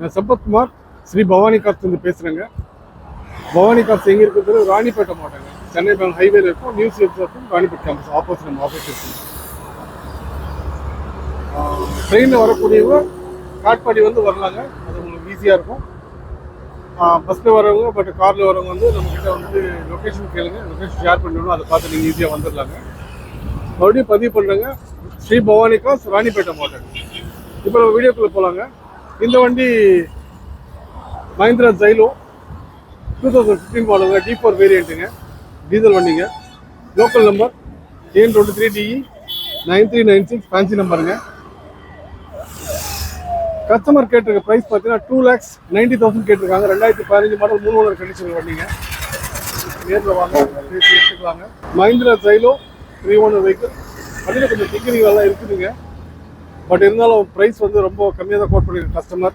நான் சம்பத்குமார் ஸ்ரீ பவானி கார்ஸ் வந்து பேசுகிறேங்க பவானி கார்ஸ் எங்கே இருக்கிறது? ராணிப்பேட்டை மாவட்டங்க. சென்னை பேங்க் ஹைவேல இருக்கும். நியூஸ் இருக்கும். ராணிப்பேட் கேம்பஸ் ஆப்போசிட் நம்ம ஆஃபீஸ் இருக்கும் ட்ரெயினில் வரக்கூடியவங்க காட்பாடி வந்து வரலாங்க. அது உங்களுக்கு ஈஸியாக இருக்கும். பஸ்ஸில் வரவங்க பட் காரில் வரவங்க வந்து நம்மக்கிட்ட வந்து லொக்கேஷன் கேளுங்க. லொக்கேஷன் ஷேர் பண்ணணும் அதை பார்த்து நீங்கள் ஈஸியாக வந்துடலாங்க மறுபடியும் பதிவு பண்ணுறேங்க ஸ்ரீ பவானி காஸ் ராணிப்பேட்டை மாவட்டம். இப்போ நம்ம வீடியோக்குள்ளே போகலாங்க இந்த வண்டி Mahindra Xylo two thousand fifteen மாடலுங்க டி ஃபோர் வேரியண்ட்டுங்க டீசல் வண்டிங்க. லோக்கல் நம்பர் ஏன் twenty three DE nine three nine six fancy நம்பருங்க customer கேட்டிருக்க ப்ரைஸ் பார்த்தீங்கன்னா டூ லேக்ஸ் நைன்டி தௌசண்ட் கேட்டிருக்காங்க. ரெண்டாயிரத்தி பதினஞ்சு மாடல் மூணு ஓனர் கண்டிஷன் வண்டிங்க. நேரில் வாங்க பேசி எடுத்துக்கலாங்க. Mahindra Xylo three owner vehicle அதில் கொஞ்சம் டிகிரிங் இருக்குதுங்க. பட் இருந்தாலும் ப்ரைஸ் வந்து ரொம்ப கம்மியாக தான் கோட் பண்ணியிருக்க கஸ்டமர்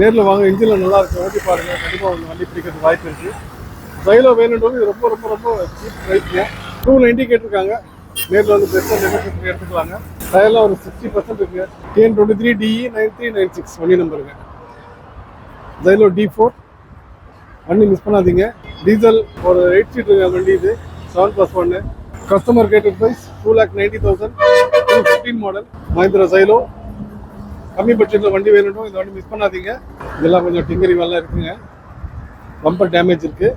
நேரில் வாங்க இன்ஜினில் நல்லா இருக்கு ஓட்டி பாருங்கள் கண்டிப்பாக வந்து வண்டி பிடிக்கிறதுக்கு வாய்ப்பு இருக்குது ஜைலோ வேணுன்றது இது ரொம்ப ரொம்ப ரொம்ப சீப் ப்ரைஸ்ங்க டூ நைன்ட்டி கேட்டிருக்காங்க. நேரில் வந்து பெஸ்ட்டாக நெகோசியேட் எடுத்துக்கலாங்க. டயர்லாம் ஒரு சிக்ஸ்டி பர்சன்ட் இருக்குது TN twenty three DE nine three nine six வண்டி நம்பருங்க ஜைலோ டி ஃபோர் வண்டி மிஸ் பண்ணாதீங்க. டீசல் ஒரு எயிட் சீட்டுங்க வண்டி இது. செவன் ப்ளஸ் ஒன்று customer gated price two lakh ninety thousand fifteen model Mahindra Xylo கம்மி பட்ஜெட்டில் வண்டி வேணும் இந்த வண்டி மிஸ் பண்ணாதீங்க. இதெல்லாம் கொஞ்சம் டிங்கரி வேலை இருக்குங்க. பம்பர் டேமேஜ் இருக்குது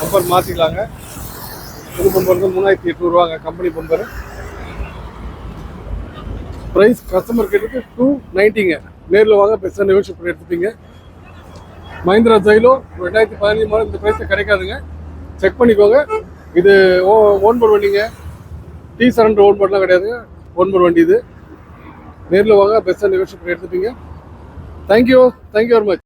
பம்பர் மாற்றிக்கலாங்க புது பம்பர் வந்து மூணாயிரத்தி எட்நூறுவாங்க கம்பெனி பம்பர் ப்ரைஸ் கஸ்டமர் கேட்டுக்கு டூ நைன்ட்டிங்க நேரில் வாங்க பெஸ்ட்டாக நெகோஷியேட் பண்ணி எடுத்துப்பீங்க. மஹிந்திரா ஜைலோ ரெண்டாயிரத்தி பதினஞ்சு மாதம் இந்த ப்ரைஸில் கிடைக்காதுங்க. செக் பண்ணிக்கோங்க. இது ஓ ஓன் போர்ட் வண்டிங்க. டி சரண்டர் ஓன் போர்ட்லாம் கிடையாதுங்க. ஓன் வண்டி இது நேரில் வாங்க பெஸ்ட்டாக நிகழ்ச்சி பண்ணி எடுத்துப்பீங்க. Thank you thank you very much